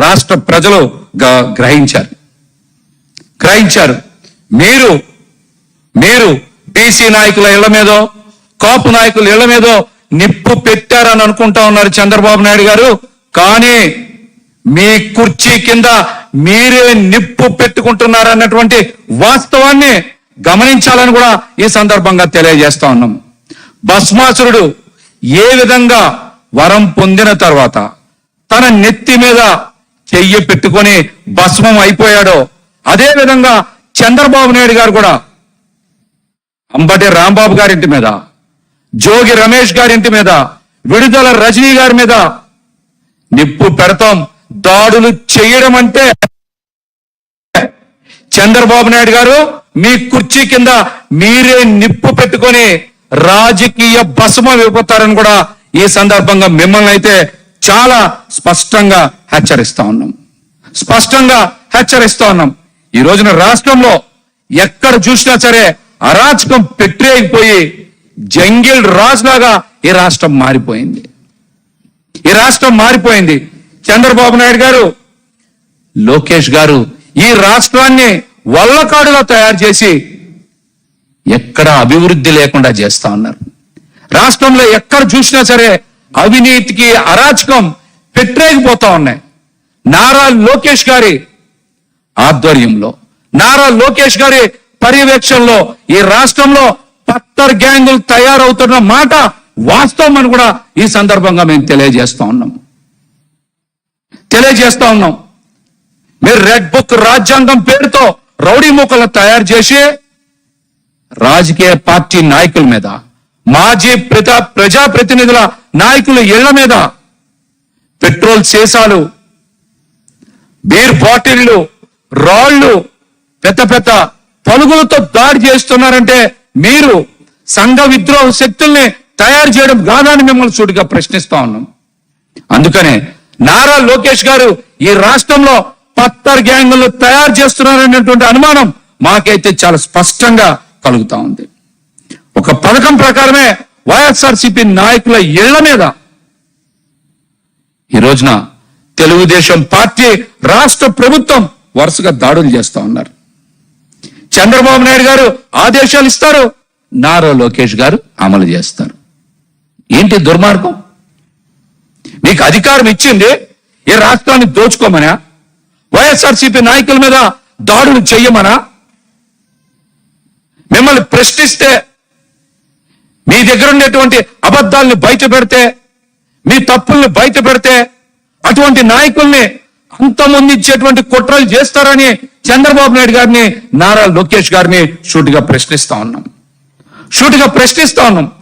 రాష్ట్ర ప్రజలు గ- గ్రహించారు. గ్రహించారు. మీరు మీరు బీసీ నాయకుల ఇళ్ళ మీదో కాపు నాయకుల ఇళ్ళ మీదో నిప్పు పెట్టారని అనుకుంటా ఉన్నారు చంద్రబాబు నాయుడు గారు. కానీ మీ కుర్చీ కింద మీరే నిప్పు పెట్టుకుంటున్నారన్నటువంటి వాస్తవాన్ని గమనించాలని కూడా ఈ సందర్భంగా తెలియజేస్తా ఉన్నాం. భస్మాసురుడు ఏ విధంగా వరం పొందిన తర్వాత తన నెత్తి మీద చెయ్యి పెట్టుకొని భస్మం అయిపోయాడో. అదే విధంగా చంద్రబాబు నాయుడు గారు కూడా. అంబటి రాంబాబు గారింటి మీద జోగి రమేష్ గారింటి మీద విడుదల రజనీ గారి మీద నిప్పు పెడతాం దాడులు చేయడం అంటే. చంద్రబాబు నాయుడు గారు మీ కుర్చీ కింద మీరే నిప్పు పెట్టుకొని రాజకీయ భస్మం అయిపోతారని కూడా ఈ సందర్భంగా మిమ్మల్ని అయితే చాలా స్పష్టంగా హెచ్చరిస్తా ఉన్నాం. స్పష్టంగా హెచ్చరిస్తా ఉన్నాం. ఈ రోజున రాష్ట్రంలో ఎక్కడ చూసినా సరే అరాచకం పెట్టేయకపోయి జంగిల్ రాజులాగా ఈ రాష్ట్రం మారిపోయింది. ఈ రాష్ట్రం మారిపోయింది. చంద్రబాబు నాయుడు గారు లోకేష్ గారు ఈ రాష్ట్రాన్ని వల్లకాడులో తయారు చేసి ఎక్కడ అభివృద్ధి లేకుండా చేస్తా ఉన్నారు. రాష్ట్రంలో ఎక్కడ చూసినా సరే అవినీతికి అరాచకం పెట్టరేగిపోతా ఉన్నాయి. నారా లోకేష్ గారి ఆధ్వర్యంలో నారా లోకేష్ గారి పర్యవేక్షణలో ఈ రాష్ట్రంలో పత్తర్ గ్యాంగులు తయారవుతున్న మాట వాస్తవం అని కూడా ఈ సందర్భంగా మేము తెలియజేస్తా ఉన్నాం. తెలియజేస్తా ఉన్నాం. మీరు రెడ్ బుక్ రాజ్యాంగం పేరుతో రౌడీ మూకలను తయారు చేసి రాజకీయ పార్టీ నాయకుల మీద మాజీ ప్రజా ప్రజాప్రతినిధుల నాయకుల ఇళ్ళ మీద పెట్రోల్ సీసాలు బీర్ బాటిళ్ళు రాళ్ళు పెద్ద పెద్ద పలుగులతో దాడి చేస్తున్నారంటే మీరు సంఘ విద్రోహ శక్తుల్ని తయారు చేయడం కాదని మిమ్మల్ని సూటిగా ప్రశ్నిస్తా ఉన్నాం. అందుకనే నారా లోకేష్ గారు ఈ రాష్ట్రంలో పత్తర్ గ్యాంగులు తయారు చేస్తున్నారనేటువంటి అనుమానం మాకైతే చాలా స్పష్టంగా కలుగుతా ఉంది. ఒక పథకం ప్రకారమే వైఎస్ఆర్సీపీ నాయకుల ఇళ్ళ మీద. ఈ రోజున తెలుగుదేశం పార్టీ రాష్ట్ర ప్రభుత్వం వరుసగా దాడులు చేస్తా ఉన్నారు. చంద్రబాబు నాయుడు గారు ఆదేశాలు ఇస్తారు నారా లోకేష్ గారు అమలు చేస్తారు. ఏంటి దుర్మార్గం? మీకు అధికారం ఇచ్చింది ఈ రాష్ట్రాన్ని దోచుకోమనా? వైఎస్ఆర్సీపీ నాయకుల మీద దాడులు చెయ్యమనా మిమ్మల్ని ప్రశ్నిస్తే మీ దగ్గర ఉండేటువంటి అబద్ధాలను బయట పెడితే మీ తప్పుల్ని బయట పెడితే అటువంటి నాయకుల్ని అంతమొందించేటువంటి కుట్రలు చేస్తారని చంద్రబాబు నాయుడు గారిని నారా లోకేష్ గారిని షూటిగా ప్రశ్నిస్తా ఉన్నాం. షూటిగా ప్రశ్నిస్తా ఉన్నాం.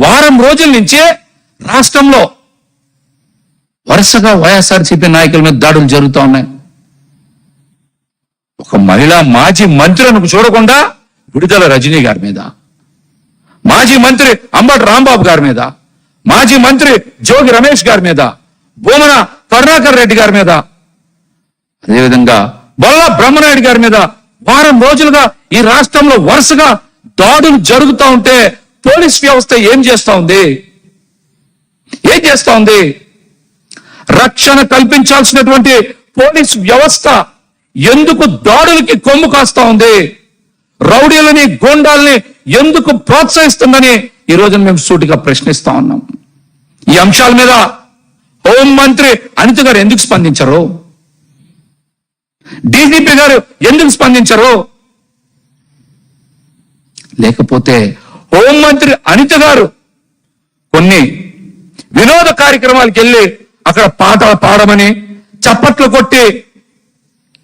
వారం రోజుల నుంచే రాష్ట్రంలో వరుసగా వైఎస్ఆర్సీపీ నాయకుల మీద దాడులు జరుగుతూ ఉన్నాయి. ఒక మహిళా మాజీ మంత్రులను చూడకుండా విడుదల రజనీ గారి మీద. మాజీ మంత్రి అంబటి రాంబాబు గారి మీద మాజీ మంత్రి జోగి రమేష్ గారి మీద భూమన కరుణాకర్ రెడ్డి గారి మీద. అదేవిధంగా బొల్ల బ్రహ్మనాయుడు గారి మీద వారం రోజులుగా ఈ రాష్ట్రంలో వరుసగా దాడులు జరుగుతూ ఉంటే పోలీస్ వ్యవస్థ ఏం చేస్తా ఉంది? ఏం చేస్తా ఉంది? రక్షణ కల్పించాల్సినటువంటి పోలీస్ వ్యవస్థ ఎందుకు దాడులకి కొమ్ము కాస్తా ఉంది? రౌడీలని గోండాల్ని ఎందుకు ప్రోత్సహిస్తుందని ఈ రోజు మేము సూటిగా ప్రశ్నిస్తా ఉన్నాం. ఈ అంశాల మీద హోం మంత్రి అనిత గారు ఎందుకు స్పందించరు? డీజీపీ గారు ఎందుకు స్పందించరు? లేకపోతే హోం మంత్రి అనిత గారు కొన్ని వినోద కార్యక్రమాలకు వెళ్ళి అక్కడ పాటలు పాడమని చప్పట్లు కొట్టి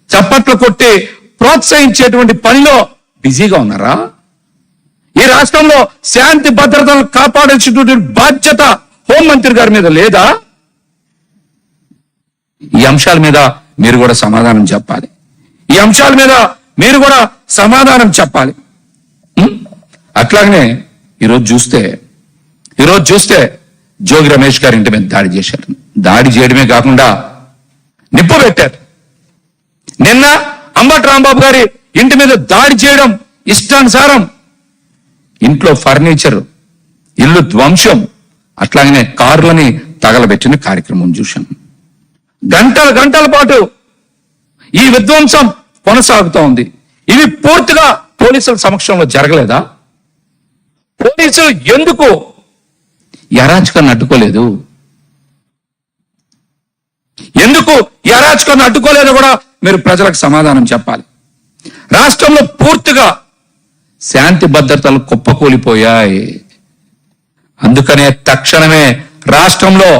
చప్పట్లు కొట్టి ప్రోత్సహించేటువంటి పనిలో బిజీగా ఉన్నారా? ఈ రాష్ట్రంలో శాంతి భద్రతను కాపాడాల్సినటువంటి బాధ్యత హోంమంత్రి గారి మీద లేదా? ఈ అంశాల మీద మీరు కూడా సమాధానం చెప్పాలి. ఈ అంశాల మీద మీరు కూడా సమాధానం చెప్పాలి. అట్లాగనే ఈరోజు చూస్తే ఈరోజు చూస్తే జోగి రమేష్ గారి ఇంటి మీద దాడి చేశారు. దాడి చేయడమే కాకుండా నిప్పు పెట్టారు. నిన్న అంబటి రాంబాబు గారి ఇంటి మీద దాడి చేయడం ఇష్టానుసారం ఇంట్లో ఫర్నిచర్ ఇల్లు ధ్వంసం అట్లాగనే కార్లని తగలబెట్టిన కార్యక్రమం చూశాం. గంటల గంటల పాటు ఈ విధ్వంసం కొనసాగుతూ ఉంది. ఇది పూర్తిగా పోలీసుల సమక్షంలో జరగలేదా? పోలీసులు ఎందుకు ఈ అడ్డుకోలేదు? ఎందుకు ఈ అడ్డుకోలేదు కూడా మీరు ప్రజలకు సమాధానం చెప్పాలి. రాష్ట్రంలో పూర్తిగా శాంతి భద్రతలు కుప్పకూలిపోయాయి. అందుకనే తక్షణమే రాష్ట్రంలో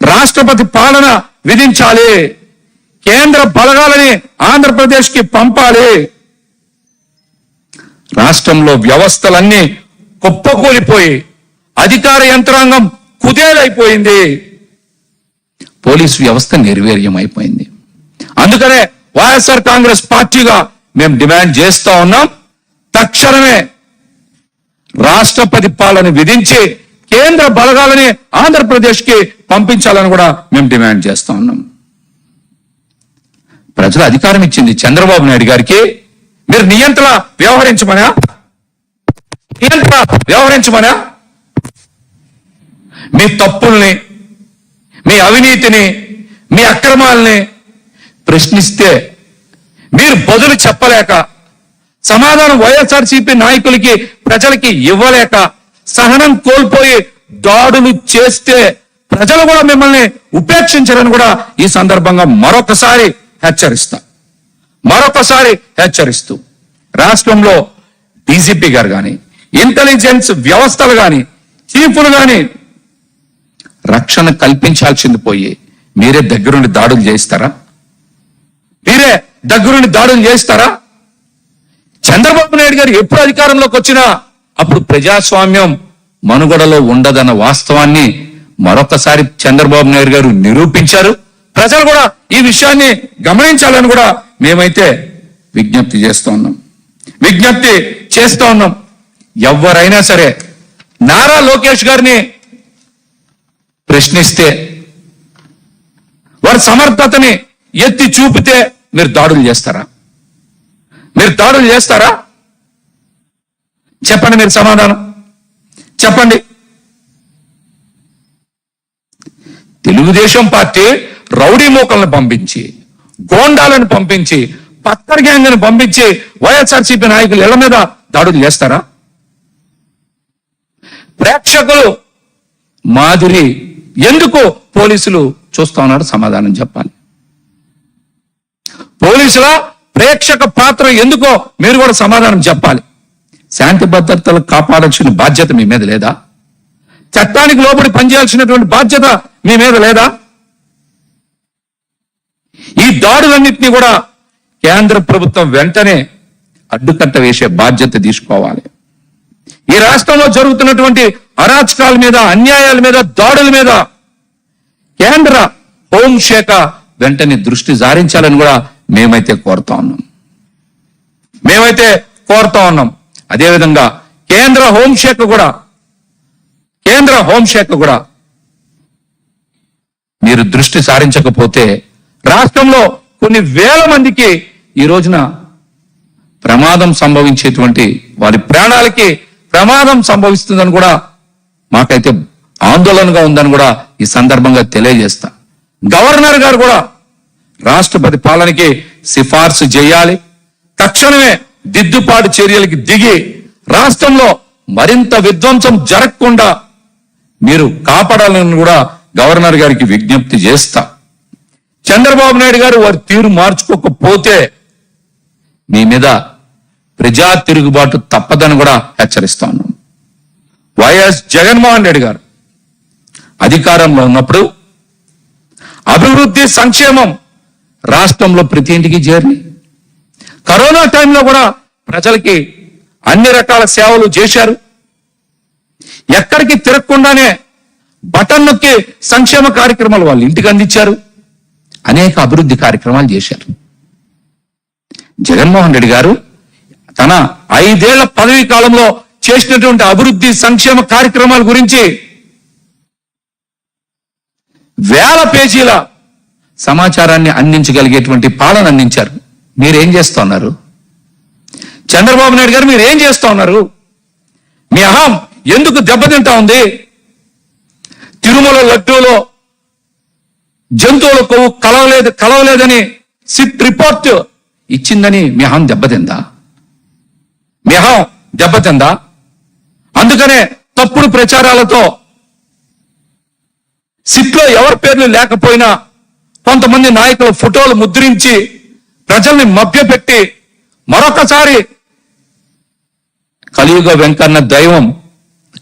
రాష్ట్రపతి పాలన విధించాలి. కేంద్ర బలగాలని ఆంధ్రప్రదేశ్కి పంపాలి. రాష్ట్రంలో వ్యవస్థలన్నీ కుప్పకూలిపోయి అధికార యంత్రాంగం కుదేలైపోయింది. పోలీస్ వ్యవస్థ నిర్వీర్యం అయిపోయింది అందుకనే వైఎస్ఆర్ కాంగ్రెస్ పార్టీగా మేము డిమాండ్ చేస్తా ఉన్నాం. తక్షణమే రాష్ట్రపతి పాలన విధించి కేంద్ర బలగాలని ఆంధ్రప్రదేశ్కి పంపించాలని కూడా మేము డిమాండ్ చేస్తా ఉన్నాం. ప్రజలు అధికారం ఇచ్చింది చంద్రబాబు నాయుడు గారికి. మీరు నియంత్రణ వ్యవహరించమనా? నియంత్రణ వ్యవహరించమనా? మీ తప్పుల్ని మీ అవినీతిని మీ అక్రమాలని ప్రశ్నిస్తే మీరు బదులు చెప్పలేక సమాధానం వైఎస్ఆర్సీపీ నాయకులకి ప్రజలకి ఇవ్వలేక సహనం కోల్పోయి దాడులు చేస్తే ప్రజలు కూడా మిమ్మల్ని ఉపేక్షించారని కూడా ఈ సందర్భంగా మరొకసారి హెచ్చరిస్తా. మరొకసారి హెచ్చరిస్తూ. రాష్ట్రంలో డీజీపీ గారు కానీ ఇంటెలిజెన్స్ వ్యవస్థలు కానీ చీఫ్లు కానీ రక్షణ కల్పించాల్సింది పోయి మీరే దగ్గరుండి దాడులు చేయిస్తారా? మీరే దగ్గరుండి దాడులు చేయిస్తారా? చంద్రబాబు నాయుడు గారు ఎప్పుడు అధికారంలోకి వచ్చినా అప్పుడు ప్రజాస్వామ్యం మనుగడలో ఉండదన్న వాస్తవాన్ని మరొకసారి చంద్రబాబు నాయుడు గారు నిరూపించారు. ప్రజలు కూడా ఈ విషయాన్ని గమనించాలని కూడా మేమైతే విజ్ఞప్తి చేస్తూ ఉన్నాం. విజ్ఞప్తి చేస్తూ ఉన్నాం. ఎవరైనా సరే నారా లోకేష్ గారిని ప్రశ్నిస్తే వారి సమర్థతని ఎత్తి చూపితే మీరు దాడులు చేస్తారా? మీరు దాడులు చేస్తారా? చెప్పండి మీరు సమాధానం. చెప్పండి. తెలుగుదేశం పార్టీ రౌడీ మూకలను పంపించి గోండాలను పంపించి పత్తర్ గ్యాంగ్ని పంపించి వైఎస్ఆర్సీపీ నాయకులు ఇళ్ళ మీద దాడులు చేస్తారా? ప్రేక్షకులు మాదిరి ఎందుకు పోలీసులు చూస్తా ఉన్నారు సమాధానం చెప్పాలి. పోలీసుల ప్రేక్షక పాత్ర ఎందుకో మీరు కూడా సమాధానం చెప్పాలి. శాంతి భద్రతలు కాపాడాల్సిన బాధ్యత మీ మీద లేదా? చట్టానికి లోబడి పనిచేయాల్సినటువంటి బాధ్యత మీ మీద లేదా? ఈ దాడులన్నింటినీ కూడా కేంద్ర ప్రభుత్వం వెంటనే అడ్డుకట్ట వేసే బాధ్యత తీసుకోవాలి. ఈ రాష్ట్రంలో జరుగుతున్నటువంటి అరాచకాల మీద అన్యాయాల మీద దాడుల మీద కేంద్ర హోంశాఖ వెంటనే దృష్టి సారించాలని కూడా మేమైతే కోరుతా ఉన్నాం. మేమైతే కోరుతా ఉన్నాం. అదేవిధంగా కేంద్ర హోంశాఖ కూడా కేంద్ర హోంశాఖ కూడా మీరు దృష్టి సారించకపోతే రాష్ట్రంలో కొన్ని వేల మందికి ఈ రోజున ప్రమాదం సంభవించేటువంటి వారి ప్రాణాలకి ప్రమాదం సంభవిస్తుందని కూడా మాకైతే ఆందోళనగా ఉందని కూడా ఈ సందర్భంగా తెలియజేస్తా. గవర్నర్ గారు కూడా రాష్ట్రపతి పాలనకి సిఫార్సు చేయాలి. తక్షణమే దిద్దుపాటు చర్యలకి దిగి రాష్ట్రంలో మరింత విధ్వంసం జరగకుండా మీరు కాపాడాలని కూడా గవర్నర్ గారికి విజ్ఞప్తి చేస్తా. చంద్రబాబు నాయుడు గారు వారి తీరు మార్చుకోకపోతే మీ మీద ప్రజా తిరుగుబాటు తప్పదని కూడా హెచ్చరిస్తాను వైఎస్ జగన్మోహన్ రెడ్డి గారు అధికారంలో ఉన్నప్పుడు అభివృద్ధి సంక్షేమం రాష్ట్రంలో ప్రతి ఇంటికి చేరి కరోనా టైంలో కూడా ప్రజలకి అన్ని రకాల సేవలు చేశారు. ఎక్కడికి తిరగకుండానే బటన్ నొక్కి సంక్షేమ కార్యక్రమాలు వాళ్ళు ఇంటికి అందించారు. అనేక అభివృద్ధి కార్యక్రమాలు చేశారు. జగన్మోహన్ రెడ్డి గారు తన ఐదేళ్ళ పదవీ కాలంలో చేసినటువంటి అభివృద్ధి సంక్షేమ కార్యక్రమాల గురించి వేల పేజీల సమాచారాన్ని అందించగలిగేటువంటి పాలన అందించారు. మీరేం చేస్తా ఉన్నారు చంద్రబాబు నాయుడు గారు మీరు ఏం చేస్తా ఉన్నారు? మీ అహం ఎందుకు దెబ్బతింటా ఉంది? తిరుమల లడ్డూలో జంతువుల కొవ్వు కలవలేదు కలవలేదని సిట్ రిపోర్ట్ ఇచ్చిందని మీ అహం దెబ్బతిందా? మీ అహం దెబ్బతిందా? అందుకనే తప్పుడు ప్రచారాలతో సిట్లో ఎవరి పేర్లు లేకపోయినా కొంతమంది నాయకుల ఫోటోలు ముద్రించి ప్రజల్ని మభ్యపెట్టి మరొకసారి కలియుగ వెంకన్న దైవం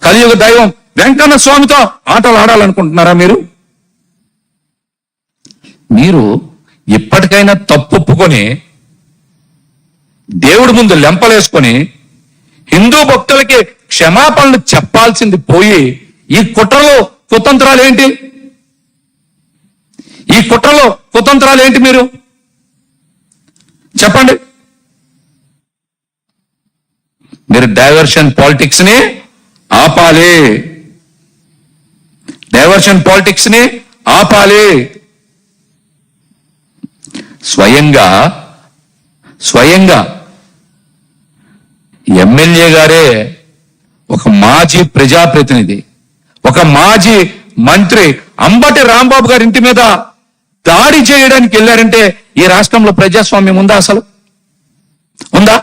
కలియుగ దైవం వెంకన్న స్వామితో ఆటలు ఆడాలనుకుంటున్నారా మీరు? మీరు ఇప్పటికైనా తప్పుకొని దేవుడి ముందు లెంపలేసుకొని హిందూ భక్తులకి క్షమాపణలు చెప్పాల్సింది పోయి ఈ కుట్రలు కుతంత్రాలు ఏంటి? ఈ కుట్రలో కుతంత్రాలు ఏంటి మీరు? చెప్పండి. మీరు డైవర్షన్ పాలిటిక్స్ని ఆపాలి. డైవర్షన్ పాలిటిక్స్ని ఆపాలి. స్వయంగా స్వయంగా ఎమ్మెల్యే గారే ఒక మాజీ ప్రజాప్రతినిధి ఒక మాజీ మంత్రి అంబటి రాంబాబు గారి ఇంటి మీద దాడి చేయడానికి వెళ్ళారంటే ఈ రాష్ట్రంలో ప్రజాస్వామ్యం ఉందా అసలు? ఉందా?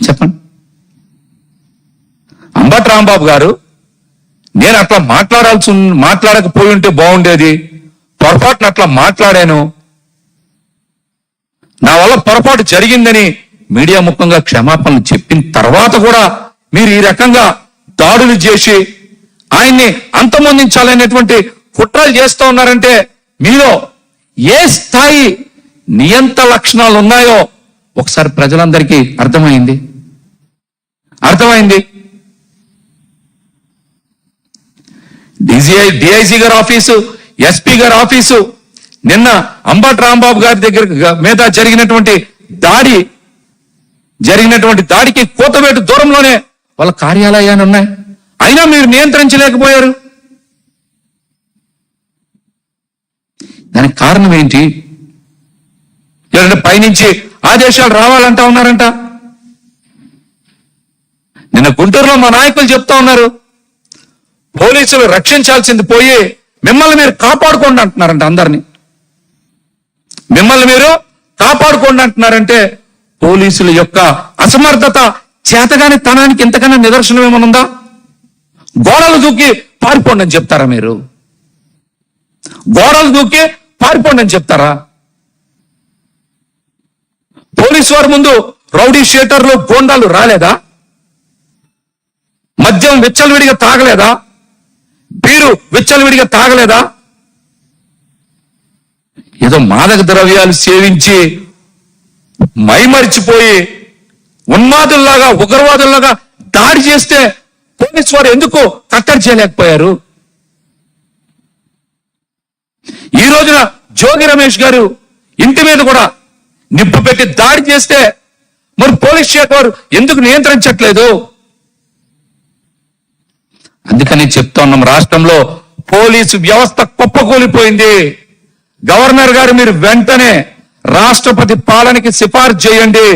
చెప్పండి. అంబట్ రాంబాబు గారు నేను అట్లా మాట్లాడాల్సి మాట్లాడకపోయి ఉంటే బాగుండేది. పొరపాటున అట్లా మాట్లాడాను. నా వల్ల పొరపాటు జరిగిందని మీడియా ముఖంగా క్షమాపణలు చెప్పిన తర్వాత కూడా మీరు ఈ రకంగా దాడులు చేసి ఆయన్ని అంతమొందించాలనేటువంటి కుట్రలు చేస్తూ ఉన్నారంటే మీలో ఏ స్థాయి నియంత లక్షణాలు ఉన్నాయో ఒకసారి ప్రజలందరికీ అర్థమైంది. అర్థమైంది. డిజిఐ డిఐజీ గారి ఆఫీసు ఎస్పీ గారి ఆఫీసు నిన్న అంబట్ రాంబాబు గారి దగ్గర మీద జరిగినటువంటి దాడి జరిగినటువంటి దాడికి కోతవేటు దూరంలోనే వాళ్ళ కార్యాలయాలు ఉన్నాయి. అయినా మీరు నియంత్రించలేకపోయారు. దానికి కారణం ఏంటి? లేదంటే పైనుంచి ఆదేశాలు రావాలంటా ఉన్నారంట? నిన్న గుంటూరులో మా నాయకులు చెప్తా ఉన్నారు. పోలీసులు రక్షించాల్సింది పోయి మిమ్మల్ని మీరు కాపాడుకోండి అంటున్నారంట అందరినీ. మిమ్మల్ని మీరు కాపాడుకోండి అంటున్నారంటే పోలీసుల యొక్క అసమర్థత చేతగాని తనానికి ఇంతకన్నా నిదర్శనం ఏమైనా ఉందా? గోడలు దూకి పారిపోండి అని చెప్తారా మీరు? గోడలు దూకి పారిపోండి అని చెప్తారా? పోలీస్ వారి ముందు రౌడీ షీటర్లు గోండాలు రాలేదా? మద్యం విచ్చలవిడిగా తాగలేదా? బీరు విచ్చలవిడిగా తాగలేదా? ఏదో మాదక ద్రవ్యాలు సేవించి మైమరిచిపోయి ఉన్మాదుల్లాగా ఉగ్రవాదుల్లాగా దాడి చేస్తే పోలీసు వారు ఎందుకు కట్టడి చేయలేకపోయారు? ఈ రోజున జోగి రమేష్ గారు ఇంటి మీద కూడా నిప్పు పెట్టి దాడి చేస్తే మరి పోలీస్ శాఖ వారు ఎందుకు నియంత్రించట్లేదు? అందుకని చెప్తా ఉన్నాం రాష్ట్రంలో పోలీసు వ్యవస్థ కుప్పకూలిపోయింది. గవర్నర్ గారు మీరు వెంటనే రాష్ట్రపతి పాలనకి సిఫార్సు చేయండి.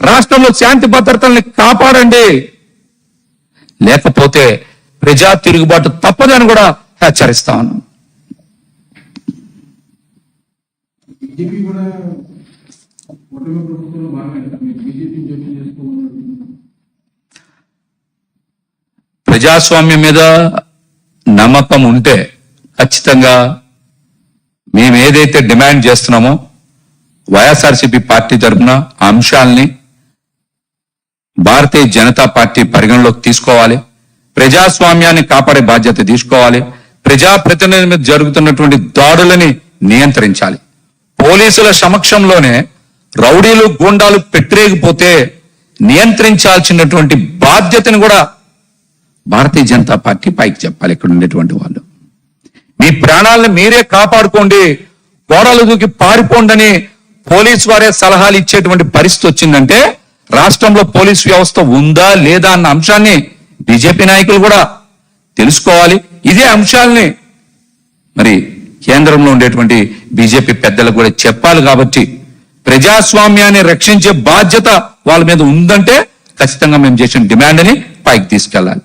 రాష్ట్రంలో శాంతి భద్రతల్ని కాపాడండి. లేకపోతే ప్రజా తిరుగుబాటు తప్పదని కూడా హెచ్చరిస్తా ఉన్నాం. బీజేపీ కూడా కూటమి ప్రభుత్వంలో భాగంగా బీజేపీని జోక్యం చేసుకోవాలి ప్రజాస్వామ్యం మీద నమ్మకం ఉంటే ఖచ్చితంగా మేము ఏదైతే డిమాండ్ చేస్తున్నామో వైఎస్ఆర్సీపీ పార్టీ తరఫున ఆ అంశాల్ని భారతీయ జనతా పార్టీ పరిగణలోకి తీసుకోవాలి. ప్రజాస్వామ్యాన్ని కాపాడే బాధ్యత తీసుకోవాలి. ప్రజాప్రతినిధుల మీద జరుగుతున్నటువంటి దాడులని నియంత్రించాలి. పోలీసుల సమక్షంలోనే రౌడీలు గూండాలు పెట్టిరేగిపోతే నియంత్రించాల్సినటువంటి బాధ్యతను కూడా భారతీయ జనతా పార్టీ పైకి చెప్పాలి ఇక్కడ ఉండేటువంటి వాళ్ళు. మీ ప్రాణాలను మీరే కాపాడుకోండి గోడలు దూకి పారిపోండని పోలీసు వారే సలహాలు ఇచ్చేటువంటి పరిస్థితి వచ్చిందంటే రాష్ట్రంలో పోలీస్ వ్యవస్థ ఉందా లేదా అన్న అంశాన్ని బీజేపీ నాయకులు కూడా తెలుసుకోవాలి. ఇదే అంశాలని మరి కేంద్రంలో ఉండేటువంటి బీజేపీ పెద్దలకు కూడా చెప్పాలి కాబట్టి ప్రజాస్వామ్యాన్ని రక్షించే బాధ్యత వాళ్ళ మీద ఉందంటే ఖచ్చితంగా మేము చేసిన డిమాండ్ని పైకి తీసుకెళ్ళాలి.